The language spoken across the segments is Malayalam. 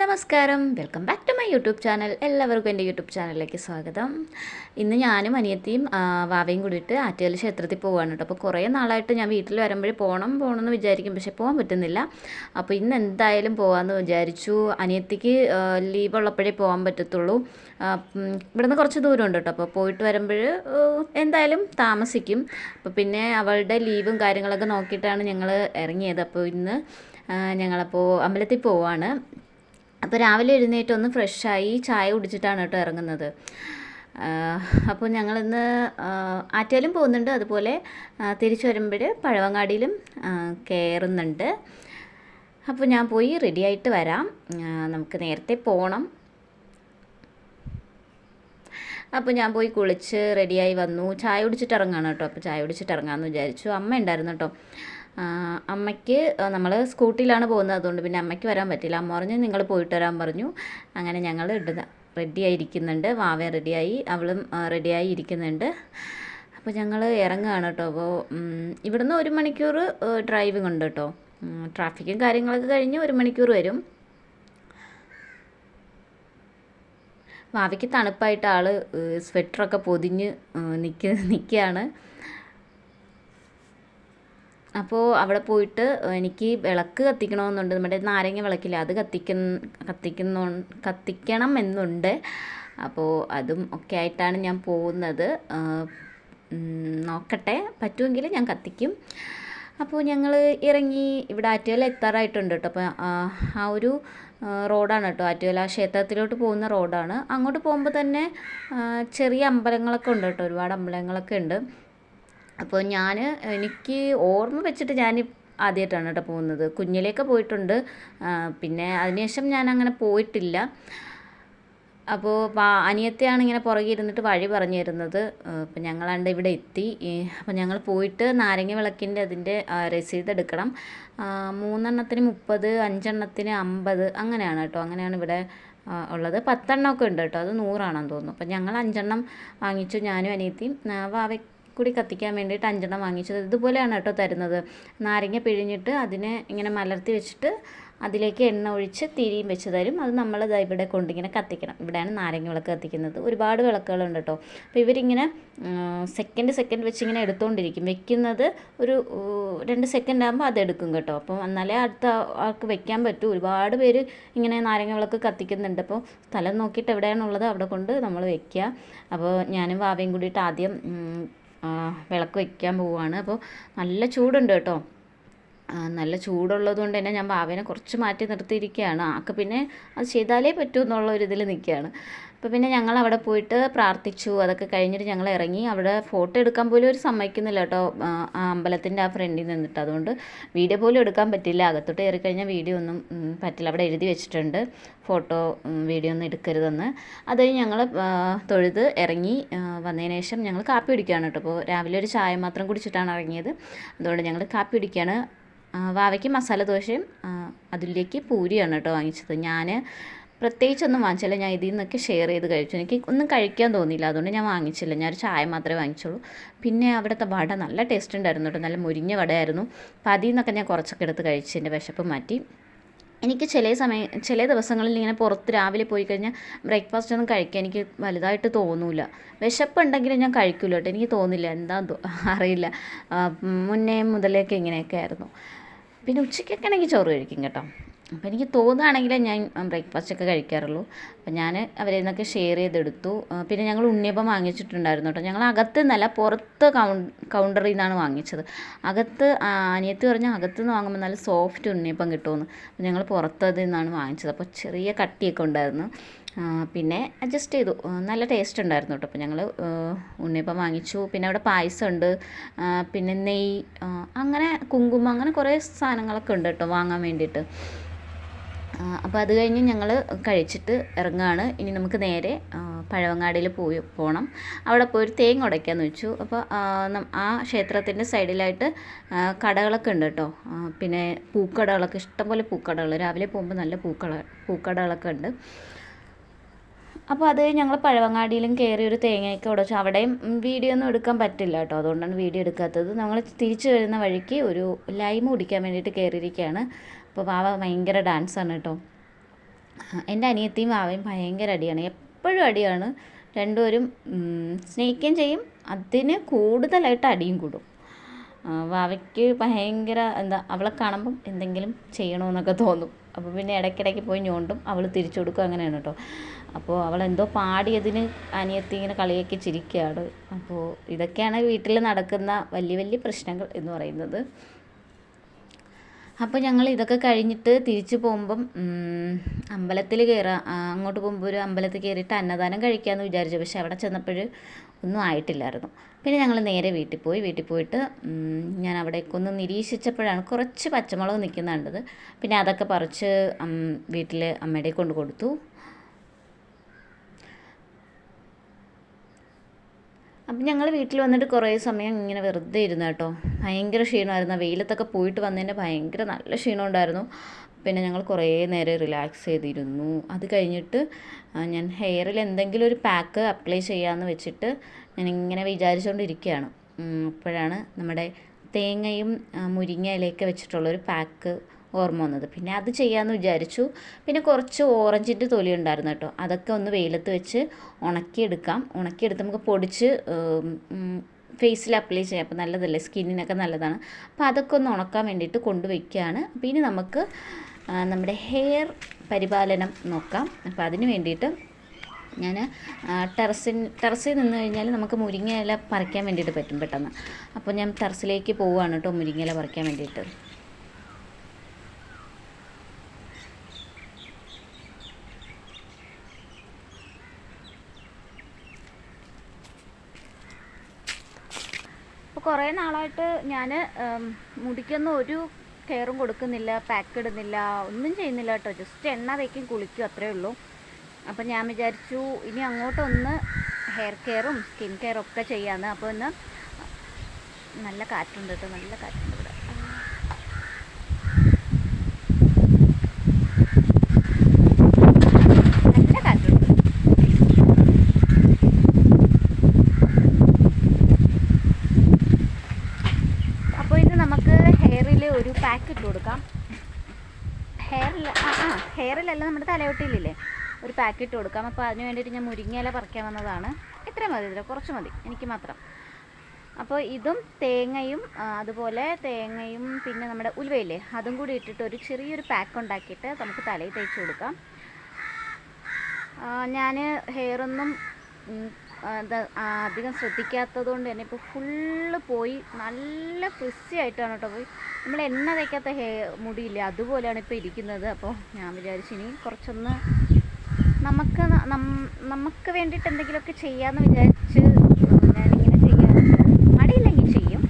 നമസ്കാരം. Welcome back to my YouTube channel എല്ലാവർക്കും എന്റെ യൂട്യൂബ് ചാനലിലേക്ക് സ്വാഗതം. ഇന്ന് ഞാനും അനിയത്തിയും വാവയും കൂടിയിട്ട് ആറ്റുകാൽ ക്ഷേത്രത്തിൽ പോവുകയാണ് കേട്ടോ. അപ്പോൾ കുറേ നാളായിട്ട് ഞാൻ വീട്ടിൽ വരുമ്പോഴേ പോകണം പോകണമെന്ന് വിചാരിക്കും. പക്ഷേ പോകാൻ പറ്റുന്നില്ല. അപ്പോൾ ഇന്ന് എന്തായാലും പോകാമെന്ന് വിചാരിച്ചു. അനിയത്തിക്ക് ലീവ് ഉള്ളപ്പോഴേ പോകാൻ പറ്റത്തുള്ളൂ. ഇവിടുന്ന് കുറച്ച് ദൂരമുണ്ട് കേട്ടോ. അപ്പോൾ പോയിട്ട് വരുമ്പോൾ എന്തായാലും താമസിക്കും. അപ്പോൾ പിന്നെ അവളുടെ ലീവും കാര്യങ്ങളൊക്കെ നോക്കിയിട്ടാണ് ഞങ്ങൾ ഇറങ്ങിയത്. അപ്പോൾ ഇന്ന് ഞങ്ങളപ്പോൾ അമ്പലത്തിൽ പോവാണ്. അപ്പോൾ രാവിലെ എഴുന്നേറ്റ് ഒന്ന് ഫ്രഷായി ചായ കുടിച്ചിട്ടാണ് കേട്ടോ ഇറങ്ങുന്നത്. അപ്പോൾ ഞങ്ങളിന്ന് ആറ്റാലും പോകുന്നുണ്ട്. അതുപോലെ തിരിച്ചു വരുമ്പോൾ പഴവങ്ങാടിയിലും കയറുന്നുണ്ട്. അപ്പോൾ ഞാൻ പോയി റെഡി ആയിട്ട് വരാം. നമുക്ക് നേരത്തെ പോകണം അപ്പോൾ ഞാൻ പോയി കുളിച്ച് റെഡിയായി വന്നു. ചായ കുടിച്ചിട്ട് ഇറങ്ങാണ് കേട്ടോ. അപ്പോൾ ചായ കുടിച്ചിട്ട് ഇറങ്ങാമെന്ന് വിചാരിച്ചു. അമ്മ ഉണ്ടായിരുന്നു കേട്ടോ. അമ്മയ്ക്ക് നമ്മൾ സ്കൂട്ടിയിലാണ് പോകുന്നത്. അതുകൊണ്ട് പിന്നെ അമ്മയ്ക്ക് വരാൻ പറ്റില്ല. അമ്മ പറഞ്ഞു നിങ്ങൾ പോയിട്ട് വരാൻ പറഞ്ഞു. അങ്ങനെ ഞങ്ങൾ ഇടുന്ന റെഡിയായി ഇരിക്കുന്നുണ്ട് വാവ റെഡിയായി. അവളും റെഡിയായി ഇരിക്കുന്നുണ്ട്. അപ്പോൾ ഞങ്ങൾ ഇറങ്ങുകയാണ് കേട്ടോ. അപ്പോൾ ഇവിടുന്ന് ഒരു മണിക്കൂർ ഡ്രൈവിംഗ് ഉണ്ട് കേട്ടോ. ട്രാഫിക്കും കാര്യങ്ങളൊക്കെ കഴിഞ്ഞ് ഒരു മണിക്കൂർ വരും. വാവയ്ക്ക് തണുപ്പായിട്ട് ആൾ സ്വെറ്ററൊക്കെ പൊതിഞ്ഞ് നിൽക്ക നിൽക്കുകയാണ് അപ്പോൾ അവിടെ പോയിട്ട് എനിക്ക് വിളക്ക് കത്തിക്കണമെന്നുണ്ട്. നമ്മുടെ നാരങ്ങ വിളക്കില്ല അത് കത്തിക്കുന്ന കത്തിക്കുന്നു കത്തിക്കണം എന്നുണ്ട്. അപ്പോൾ അതും ഒക്കെ ആയിട്ടാണ് ഞാൻ പോകുന്നത്. നോക്കട്ടെ. പറ്റുമെങ്കിൽ ഞാൻ കത്തിക്കും. അപ്പോൾ ഞങ്ങൾ ഇറങ്ങി ഇവിടെ ആറ്റുകാല എത്താറായിട്ടുണ്ട് കേട്ടോ. അപ്പോൾ ആ, ഒരു റോഡാണ് കേട്ടോ. ആറ്റുകാല ക്ഷേത്രത്തിലോട്ട് പോകുന്ന റോഡാണ്. അങ്ങോട്ട് പോകുമ്പോൾ തന്നെ ചെറിയ അമ്പലങ്ങളൊക്കെ ഉണ്ട് കേട്ടോ. ഒരുപാട് അമ്പലങ്ങളൊക്കെ ഉണ്ട്. അപ്പോൾ ഞാൻ എനിക്ക് ഓർമ്മ വെച്ചിട്ട് ഞാൻ ആദ്യമായിട്ടാണ് കേട്ടോ പോകുന്നത്. കുഞ്ഞിലേക്ക് പോയിട്ടുണ്ട്. പിന്നെ അതിനുശേഷം ഞാൻ അങ്ങനെ പോയിട്ടില്ല. അപ്പോൾ അനിയത്തെയാണ് ഇങ്ങനെ പുറകെ ഇരുന്നിട്ട് വഴി പറഞ്ഞു തരുന്നത്. അപ്പം ഞങ്ങളാണ്ട് ഇവിടെ എത്തി. അപ്പം ഞങ്ങൾ പോയിട്ട് നാരങ്ങ വിളക്കിന്റെ അതിന്റെ രസീത് എടുക്കണം. മൂന്നെണ്ണത്തിന് മുപ്പത് അഞ്ചെണ്ണത്തിന് അമ്പത് അങ്ങനെയാണ് കേട്ടോ. അങ്ങനെയാണ് ഇവിടെ ഉള്ളത്. പത്തെണ്ണമൊക്കെ ഉണ്ട് കേട്ടോ. അത് നൂറാണെന്ന് തോന്നുന്നു. അപ്പം ഞങ്ങൾ അഞ്ചെണ്ണം വാങ്ങിച്ചു ഞാനും അനിയത്തിയും. അപ്പോൾ വാവ കൂടി കത്തിക്കാൻ വേണ്ടിയിട്ട് അഞ്ചെണ്ണം വാങ്ങിച്ചത്. ഇതുപോലെയാണ് കേട്ടോ തരുന്നത്. നാരങ്ങ പിഴിഞ്ഞിട്ട് അതിനെ ഇങ്ങനെ മലർത്തി വെച്ചിട്ട് അതിലേക്ക് എണ്ണ ഒഴിച്ച് തിരിയും വെച്ച് തരും. അത് നമ്മൾ ഇവിടെ കൊണ്ടിങ്ങനെ കത്തിക്കണം. ഇവിടെയാണ് നാരങ്ങ വിളക്ക് കത്തിക്കുന്നത്. ഒരുപാട് വിളക്കുകളുണ്ട് കേട്ടോ. അപ്പോൾ ഇവരിങ്ങനെ സെക്കൻഡ് സെക്കൻഡ് വെച്ച് ഇങ്ങനെ എടുത്തുകൊണ്ടിരിക്കും വെക്കുന്നത് ഒരു രണ്ട് സെക്കൻഡ് ആകുമ്പോൾ അതെടുക്കും കേട്ടോ. അപ്പോൾ എന്നാലേ അടുത്ത ആൾക്ക് വെക്കാൻ പറ്റൂ. ഒരുപാട് പേര് ഇങ്ങനെ നാരങ്ങ വിളക്ക് കത്തിക്കുന്നുണ്ട്. അപ്പോൾ സ്ഥലം നോക്കിയിട്ട് എവിടെയാണുള്ളത് അവിടെ കൊണ്ട് നമ്മൾ വെക്കുക. അപ്പോൾ ഞാനും വാവയും കൂടിയിട്ട് ആദ്യം വിളക്ക് വയ്ക്കാൻ പോവുകയാണ് അപ്പോൾ നല്ല ചൂടുണ്ട് കേട്ടോ. നല്ല ചൂടുള്ളത് കൊണ്ട് തന്നെ ഞാൻ ഭാവേനെ കുറച്ച് മാറ്റി നിർത്തിയിരിക്കുകയാണ്. ആക്ക് പിന്നെ അത് ചെയ്താലേ പറ്റൂ എന്നുള്ള ഒരു ഇതിൽ നിൽക്കുകയാണ്. അപ്പോൾ പിന്നെ ഞങ്ങൾ അവിടെ പോയിട്ട് പ്രാർത്ഥിച്ചു അതൊക്കെ കഴിഞ്ഞിട്ട് ഞങ്ങൾ ഇറങ്ങി. അവിടെ ഫോട്ടോ എടുക്കാൻ പോലും ഒരു സമ്മതിക്കുന്നില്ല കേട്ടോ ആ അമ്പലത്തിന്റെ ആ ഫ്രണ്ടിൽ നിന്നിട്ട്. അതുകൊണ്ട് വീഡിയോ പോലും എടുക്കാൻ പറ്റില്ല. അകത്തോട്ട് കയറി കഴിഞ്ഞാൽ വീഡിയോ ഒന്നും പറ്റില്ല. അവിടെ എഴുതി വെച്ചിട്ടുണ്ട് ഫോട്ടോ വീഡിയോ ഒന്നും എടുക്കരുതെന്ന്. അത് ഞങ്ങൾ തൊഴുത് ഇറങ്ങി വന്നതിന് ശേഷം ഞങ്ങൾ കാപ്പി കുടിക്കുകയാണ് കേട്ടോ. അപ്പോൾ രാവിലെ ഒരു ചായ മാത്രം കുടിച്ചിട്ടാണ് ഇറങ്ങിയത്. അതുകൊണ്ട് ഞങ്ങൾ കാപ്പി കുടിക്കുകയാണ്. വാവയ്ക്ക് മസാല ദോശയും അതിലേക്ക് പൂരിയാണ് കേട്ടോ വാങ്ങിച്ചത്. ഞാൻ പ്രത്യേകിച്ചൊന്നും വാങ്ങിച്ചില്ല. ഞാൻ ഇതിൽ നിന്നൊക്കെ ഷെയർ ചെയ്ത് കഴിച്ചു. എനിക്ക് ഒന്നും കഴിക്കാൻ തോന്നിയില്ല. അതുകൊണ്ട് ഞാൻ വാങ്ങിച്ചില്ല. ഞാൻ ഒരു ചായ മാത്രമേ വാങ്ങിച്ചുള്ളൂ. പിന്നെ അവിടുത്തെ വട നല്ല ടേസ്റ്റ് ഉണ്ടായിരുന്നു കേട്ടോ. നല്ല മുരിഞ്ഞ വടയായിരുന്നു. അപ്പോൾ അതിൽ നിന്നൊക്കെ ഞാൻ കുറച്ചൊക്കെ എടുത്ത് കഴിച്ച് എന്റെ വിശപ്പ് മാറ്റി. എനിക്ക് ചില സമയം ചില ദിവസങ്ങളിൽ ഇങ്ങനെ പുറത്ത് രാവിലെ പോയി കഴിഞ്ഞാൽ ബ്രേക്ക്ഫാസ്റ്റ് ഒന്നും കഴിക്കാൻ എനിക്ക് വലുതായിട്ട് തോന്നൂല. വിശപ്പുണ്ടെങ്കിലും ഞാൻ കഴിക്കില്ല കേട്ടോ. എനിക്ക് തോന്നില്ല. എന്താ അറിയില്ല. മുന്നേ മുതലേക്കെ ഇങ്ങനെയൊക്കെ ആയിരുന്നു. പിന്നെ ഉച്ചയ്ക്കൊക്കെ ആണെങ്കിൽ ചോറ് കഴിക്കും കേട്ടോ. അപ്പോൾ എനിക്ക് തോന്നുകയാണെങ്കിൽ ഞാൻ ബ്രേക്ക്ഫാസ്റ്റ് ഒക്കെ കഴിക്കാറുള്ളൂ. അപ്പോൾ ഞാൻ അവരിൽ നിന്നൊക്കെ ഷെയർ ചെയ്തെടുത്തു. പിന്നെ ഞങ്ങൾ ഉണ്ണിയപ്പം വാങ്ങിച്ചിട്ടുണ്ടായിരുന്നു കേട്ടോ. ഞങ്ങൾ അകത്ത് നിന്നല്ല പുറത്ത് കൗണ്ടറിൽ നിന്നാണ് വാങ്ങിച്ചത്. അകത്ത് അനിയത്ത് പറഞ്ഞാൽ അകത്ത് നിന്ന് വാങ്ങുമ്പോൾ നല്ല സോഫ്റ്റ് ഉണ്ണിയപ്പം കിട്ടുമെന്ന്. അപ്പോൾ ഞങ്ങൾ പുറത്തതിൽ നിന്നാണ് വാങ്ങിച്ചത്. അപ്പോൾ ചെറിയ കട്ടിയൊക്കെ ഉണ്ടായിരുന്നു. പിന്നെ അഡ്ജസ്റ്റ് ചെയ്തു. നല്ല ടേസ്റ്റ് ഉണ്ടായിരുന്നു കേട്ടോ അപ്പോൾ ഞങ്ങൾ ഉണ്ണിയപ്പം വാങ്ങിച്ചു. പിന്നെ അവിടെ പായസം ഉണ്ട് പിന്നെ നെയ്യ് അങ്ങനെ കുങ്കുമം അങ്ങനെ കുറേ സാധനങ്ങളൊക്കെ ഉണ്ട് കേട്ടോ വാങ്ങാൻ വേണ്ടിയിട്ട്. അപ്പോൾ അത് കഴിഞ്ഞ് ഞങ്ങൾ കഴിച്ചിട്ട് ഇറങ്ങുകയാണ് ഇനി നമുക്ക് നേരെ പഴവങ്ങാടിയിൽ പോയി പോകണം അവിടെ പോയി ഒരു തേങ്ങ ഉടയ്ക്കാന്ന് വെച്ചു. അപ്പോൾ ആ, ക്ഷേത്രത്തിന്റെ സൈഡിലായിട്ട് കടകളൊക്കെ ഉണ്ട് കേട്ടോ പിന്നെ പൂക്കടകളൊക്കെ ഇഷ്ടംപോലെ പൂക്കടകൾ രാവിലെ പോകുമ്പോൾ നല്ല പൂക്കട പൂക്കടകളൊക്കെ ഉണ്ട്. അപ്പോൾ അത് ഞങ്ങൾ പഴവങ്ങാടിയിലും കയറി ഒരു തേങ്ങയൊക്കെ ഉടച്ചു. അവിടെയും വീഡിയോ ഒന്നും എടുക്കാൻ പറ്റില്ല കേട്ടോ. അതുകൊണ്ടാണ് വീഡിയോ എടുക്കാത്തത്. നമ്മൾ തിരിച്ചു വരുന്ന വഴിക്ക് ഒരു ലൈം കുടിക്കാൻ വേണ്ടിയിട്ട് കയറിയിരിക്കുകയാണ് അപ്പോൾ വാവ ഭയങ്കര ഡാൻസാണ് കേട്ടോ. എന്റെ അനിയത്തിയും വാവയും ഭയങ്കര അടിയാണ്. എപ്പോഴും അടിയാണ്. രണ്ടുപേരും സ്നേഹിക്കുകയും ചെയ്യും. അതിന് കൂടുതലായിട്ട് അടിയും കൂടും. വാവയ്ക്ക് ഭയങ്കര എന്താ അവളെ കാണുമ്പം എന്തെങ്കിലും ചെയ്യണമെന്നൊക്കെ തോന്നും. അപ്പോൾ പിന്നെ ഇടയ്ക്കിടയ്ക്ക് പോയി ഞോണ്ടും അവൾ തിരിച്ചു കൊടുക്കും അങ്ങനെയാണ് കേട്ടോ. അപ്പോൾ അവൾ എന്തോ പാടിയതിന് അനിയത്തി ഇങ്ങനെ കളിയാക്കി ചിരിക്കുകയാണ് അപ്പോൾ ഇതൊക്കെയാണ് വീട്ടിൽ നടക്കുന്ന വലിയ വലിയ പ്രശ്നങ്ങൾ എന്ന് പറയുന്നത്. അപ്പോൾ ഞങ്ങൾ ഇതൊക്കെ കഴിഞ്ഞിട്ട് തിരിച്ചു പോകുമ്പം അമ്പലത്തിൽ കയറാം അങ്ങോട്ട് പോകുമ്പോൾ ഒരു അമ്പലത്തിൽ കയറിയിട്ട് അന്നദാനം കഴിക്കാമെന്ന് വിചാരിച്ചു. പക്ഷെ അവിടെ ചെന്നപ്പോൾ ഒന്നും ആയിട്ടില്ലായിരുന്നു. പിന്നെ ഞങ്ങൾ നേരെ വീട്ടിൽ പോയി. വീട്ടിൽ പോയിട്ട് ഞാൻ അവിടേക്കൊന്ന് നിരീക്ഷിച്ചപ്പോഴാണ് കുറച്ച് പച്ചമുളക് നിൽക്കുന്നുണ്ടത് പിന്നെ അതൊക്കെ പറിച്ച് വീട്ടിൽ അമ്മയുടെ കൊണ്ട് കൊടുത്തു. അപ്പം ഞങ്ങൾ വീട്ടിൽ വന്നിട്ട് കുറേ സമയം ഇങ്ങനെ വെറുതെ ഇരുന്നു കേട്ടോ. ഭയങ്കര ക്ഷീണമായിരുന്നു. വെയിലത്തൊക്കെ പോയിട്ട് വന്നതിന്റെ ഭയങ്കര നല്ല ക്ഷീണം ഉണ്ടായിരുന്നു. പിന്നെ ഞങ്ങൾ കുറേ നേരം റിലാക്സ് ചെയ്തിരുന്നു. അത് കഴിഞ്ഞിട്ട് ഞാൻ ഹെയറിൽ എന്തെങ്കിലും ഒരു പാക്ക് അപ്ലൈ ചെയ്യാമെന്ന് വെച്ചിട്ട് ഞാൻ ഇങ്ങനെ വിചാരിച്ചുകൊണ്ടിരിക്കുകയാണ് അപ്പോഴാണ് നമ്മുടെ തേങ്ങയും മുരിങ്ങയിലയൊക്കെ വെച്ചിട്ടുള്ളൊരു പാക്ക് ഓർമ്മ വന്നത്. പിന്നെ അത് ചെയ്യാമെന്ന് വിചാരിച്ചു. പിന്നെ കുറച്ച് ഓറഞ്ചിന്റെ തൊലി ഉണ്ടായിരുന്നു കേട്ടോ. അതൊക്കെ ഒന്ന് വെയിലത്ത് വെച്ച് ഉണക്കിയെടുക്കാം. ഉണക്കിയെടുത്ത് നമുക്ക് പൊടിച്ച് ഫേസിൽ അപ്ലൈ ചെയ്യാം. അപ്പോൾ നല്ലതല്ലേ? സ്കിന്നിനൊക്കെ നല്ലതാണ്. അപ്പോൾ അതൊക്കെ ഒന്ന് ഉണക്കാൻ വേണ്ടിയിട്ട് കൊണ്ടുവയ്ക്കുകയാണ്. അപ്പോൾ ഇനി നമുക്ക് നമ്മുടെ ഹെയർ പരിപാലനം നോക്കാം. അപ്പോൾ അതിന് വേണ്ടിയിട്ട് ഞാൻ ടെറസിൻ ടെറസിൽ നിന്ന് കഴിഞ്ഞാൽ നമുക്ക് മുരിങ്ങയില പറിക്കാൻ വേണ്ടിയിട്ട് പറ്റും പെട്ടെന്ന്. അപ്പോൾ ഞാൻ ടെറസിലേക്ക് പോവുകയാണ് കേട്ടോ. മുരിങ്ങയില പറിക്കാൻ വേണ്ടിയിട്ട് അപ്പോൾ കുറേ നാളായിട്ട് ഞാൻ മുടിക്കൊന്നും ഒരു കെയറും കൊടുക്കുന്നില്ല പാക്ക് ഇടുന്നില്ല ഒന്നും ചെയ്യുന്നില്ല കേട്ടോ. ജസ്റ്റ് എണ്ണ തേക്കും കുളിക്കും അത്രേ ഉള്ളൂ. അപ്പോൾ ഞാൻ വിചാരിച്ചു ഇനി അങ്ങോട്ടൊന്ന് ഹെയർ കെയറും സ്കിൻ കെയറും ഒക്കെ ചെയ്യാമെന്ന് അപ്പോൾ ഒന്ന് നല്ല കാറ്റുണ്ട് കേട്ടോ നല്ല കാറ്റുണ്ട് ഇവിടെ നല്ല കാറ്റുണ്ട് അപ്പോൾ ഇന്ന് നമുക്ക് ഹെയറിൽ ഒരു പാക്ക് ഇട്ട് കൊടുക്കാം ഹെയറിൽ ആ ആ ഹെയറിലല്ല നമ്മുടെ തലവെട്ടിയിലില്ലേ ഒരു പാക്കറ്റ് കൊടുക്കാം. അപ്പോൾ അതിന് വേണ്ടിയിട്ട് ഞാൻ മുരിങ്ങയില പറിക്കാൻ വന്നതാണ്. ഇത്ര മതി ഇതിൽ കുറച്ച് മതി എനിക്ക് മാത്രം. അപ്പോൾ ഇതും തേങ്ങയും അതുപോലെ തേങ്ങയും പിന്നെ നമ്മുടെ ഉലുവയില്ലേ അതും കൂടി ഇട്ടിട്ട് ഒരു ചെറിയൊരു പാക്ക് ഉണ്ടാക്കിയിട്ട് നമുക്ക് തലയിൽ തേച്ച് കൊടുക്കാം. ഞാൻ ഹെയറൊന്നും എന്താ അധികം ശ്രദ്ധിക്കാത്തത് കൊണ്ട് തന്നെ ഇപ്പോൾ ഫുള്ള് പോയി നല്ല ഫ്രിസി ആയിട്ടാണ് കേട്ടോ പോയി. നമ്മൾ എണ്ണ തേക്കാത്ത ഹെയർ മുടിയില്ല അതുപോലെയാണ് ഇപ്പോൾ ഇരിക്കുന്നത്. അപ്പോൾ ഞാൻ വിചാരിച്ചു ഇനി കുറച്ചൊന്ന് നമുക്ക് നമുക്ക് വേണ്ടിയിട്ട് എന്തെങ്കിലുമൊക്കെ ചെയ്യാമെന്ന് വിചാരിച്ച് ഞാനിങ്ങനെ ചെയ്യാം മടിയില്ലെങ്കിൽ ചെയ്യും.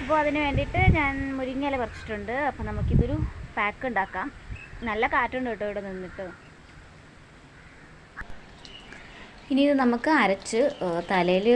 അപ്പോൾ അതിന് വേണ്ടിയിട്ട് ഞാൻ മുരിങ്ങയില പറിച്ചിട്ടുണ്ട്. അപ്പോൾ നമുക്കിതൊരു പാക്ക് ഉണ്ടാക്കാം. നല്ല കാറ്റുണ്ട് കേട്ടോ ഇവിടെ നിന്നിട്ട്. ഇനി ഇത് നമുക്ക് അരച്ച് തലയിൽ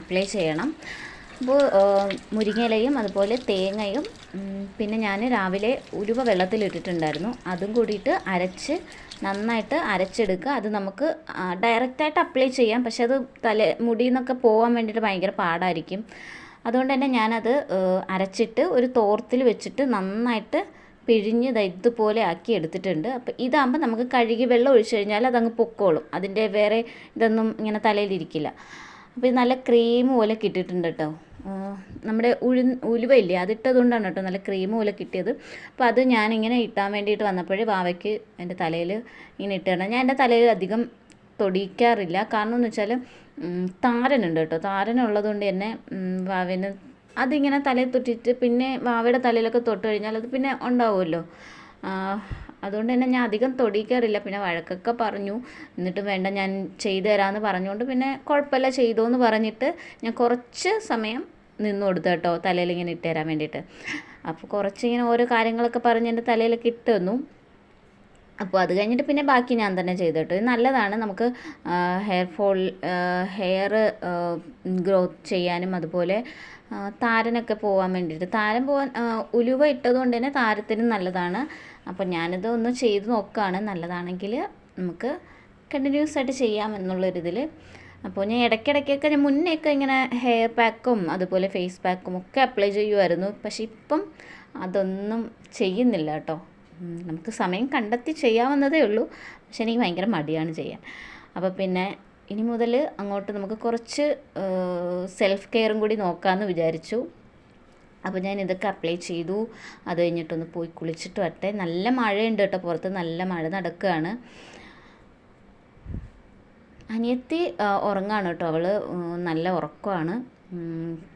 അപ്ലൈ ചെയ്യണം. അപ്പോൾ മുരിങ്ങയിലയും അതുപോലെ തേങ്ങയും പിന്നെ ഞാൻ രാവിലെ ഉരുവ വെള്ളത്തിലിട്ടിട്ടുണ്ടായിരുന്നു. അതും കൂടിയിട്ട് അരച്ച് നന്നായിട്ട് അരച്ചെടുക്കുക. അത് നമുക്ക് ഡയറക്റ്റായിട്ട് അപ്ലൈ ചെയ്യാം. പക്ഷെ അത് തല മുടിയിൽ നിന്നൊക്കെ പോകാൻ വേണ്ടിയിട്ട് ഭയങ്കര പാടായിരിക്കും. അതുകൊണ്ട് തന്നെ ഞാനത് അരച്ചിട്ട് ഒരു തോർത്തിൽ വെച്ചിട്ട് നന്നായിട്ട് പിഴിഞ്ഞ് ഇതുപോലെ ആക്കി എടുത്തിട്ടുണ്ട്. അപ്പോൾ ഇതാകുമ്പോൾ നമുക്ക് കഴുകി വെള്ളം ഒഴിച്ചു കഴിഞ്ഞാൽ അതങ്ങ് പൊക്കോളും. അതിന്റെ വേറെ ഇതൊന്നും ഇങ്ങനെ തലയിലിരിക്കില്ല. അപ്പോൾ ഇത് നല്ല ക്രീം പോലെ കിട്ടിയിട്ടുണ്ട് കേട്ടോ. നമ്മുടെ ഉഴു ഉലുവയില്ലേ അതിട്ടതുകൊണ്ടാണ് കേട്ടോ നല്ല ക്രീം പോലെ കിട്ടിയത്. അപ്പോൾ അത് ഞാനിങ്ങനെ ഇട്ടാൻ വേണ്ടിയിട്ട് വന്നപ്പോഴേ വാവയ്ക്ക് എന്റെ തലയിൽ ഇങ്ങനെ ഇട്ടാണ് ഞാൻ എന്റെ തലയിൽ അധികം തൊടിയിക്കാറില്ല. കാരണം എന്ന് വെച്ചാൽ താരനുണ്ട് കേട്ടോ. താരനുള്ളതുകൊണ്ട് തന്നെ വാവേന് അതിങ്ങനെ തലയിൽ തൊട്ടിട്ട് പിന്നെ വാവയുടെ തലയിലൊക്കെ തൊട്ട് കഴിഞ്ഞാൽ അത് പിന്നെ ഉണ്ടാവുമല്ലോ. അതുകൊണ്ട് തന്നെ ഞാൻ അധികം തൊടിക്കാറില്ല പിന്നെ വഴക്കൊക്കെ പറഞ്ഞു. എന്നിട്ട് വേണ്ട ഞാൻ ചെയ്തു തരാമെന്ന് പറഞ്ഞുകൊണ്ട് പിന്നെ കുഴപ്പമില്ല ചെയ്തോ എന്ന് പറഞ്ഞിട്ട് ഞാൻ കുറച്ച് സമയം നിന്നു കൊടുത്തു കേട്ടോ തലയിൽ ഇങ്ങനെ ഇട്ട് തരാൻ വേണ്ടിയിട്ട്. അപ്പോൾ കുറച്ച് ഇങ്ങനെ ഓരോ കാര്യങ്ങളൊക്കെ പറഞ്ഞ് എന്റെ തലയിലൊക്കെ ഇട്ട് തന്നു. അപ്പോൾ അത് കഴിഞ്ഞിട്ട് പിന്നെ ബാക്കി ഞാൻ തന്നെ ചെയ്തു കേട്ടോ. ഇത് നല്ലതാണ്. നമുക്ക് ഹെയർ ഫോൾ ഹെയർ ഗ്രോത്ത് ചെയ്യാനും അതുപോലെ താരനൊക്കെ പോകാൻ വേണ്ടിയിട്ട്. താരൻ പോകാൻ ഉലുവ ഇട്ടതുകൊണ്ട് തന്നെ താരത്തിനും നല്ലതാണ്. അപ്പോൾ ഞാനിത് ഒന്ന് ചെയ്ത് നോക്കുകയാണ് നല്ലതാണെങ്കിൽ നമുക്ക് കണ്ടിന്യൂസ് ആയിട്ട് ചെയ്യാം എന്നുള്ളൊരിതിൽ അപ്പോൾ ഞാൻ ഇടയ്ക്കിടയ്ക്കൊക്കെ ഞാൻ മുന്നേയൊക്കെ ഇങ്ങനെ ഹെയർ പാക്കും അതുപോലെ ഫേസ് പാക്കും ഒക്കെ അപ്ലൈ ചെയ്യുമായിരുന്നു പക്ഷേ ഇപ്പം അതൊന്നും ചെയ്യുന്നില്ല കേട്ടോ. നമുക്ക് സമയം കണ്ടെത്തി ചെയ്യാവുന്നതേ ഉള്ളൂ. പക്ഷെ എനിക്ക് ഭയങ്കര മടിയാണ് ചെയ്യാൻ. അപ്പോൾ പിന്നെ ഇനി മുതൽ അങ്ങോട്ട് നമുക്ക് കുറച്ച് സെൽഫ് കെയറും കൂടി നോക്കാമെന്ന് വിചാരിച്ചു. അപ്പോൾ ഞാൻ ഇതൊക്കെ അപ്ലൈ ചെയ്തു. അത് കഴിഞ്ഞിട്ടൊന്ന് പോയി കുളിച്ചിട്ട് വരട്ടെ. നല്ല മഴയുണ്ട് കേട്ടോ പുറത്ത്. നല്ല മഴ നടക്കുകയാണ് അനിയത്തി ഉറങ്ങാണ് കേട്ടോ. അവൾ നല്ല ഉറക്കമാണ്.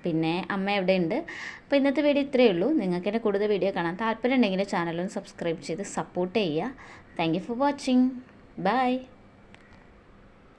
പിന്നെ അമ്മ എവിടെ ഉണ്ട് അപ്പോൾ ഇന്നത്തെ വീഡിയോ ഇത്രയേ ഉള്ളൂ. നിങ്ങൾക്ക് എന്റെ കൂടുതൽ വീഡിയോ കാണാൻ താല്പര്യം ഉണ്ടെങ്കിൽ ചാനലൊന്ന് സബ്സ്ക്രൈബ് ചെയ്ത് സപ്പോർട്ട് ചെയ്യുക. Thank you for watching bye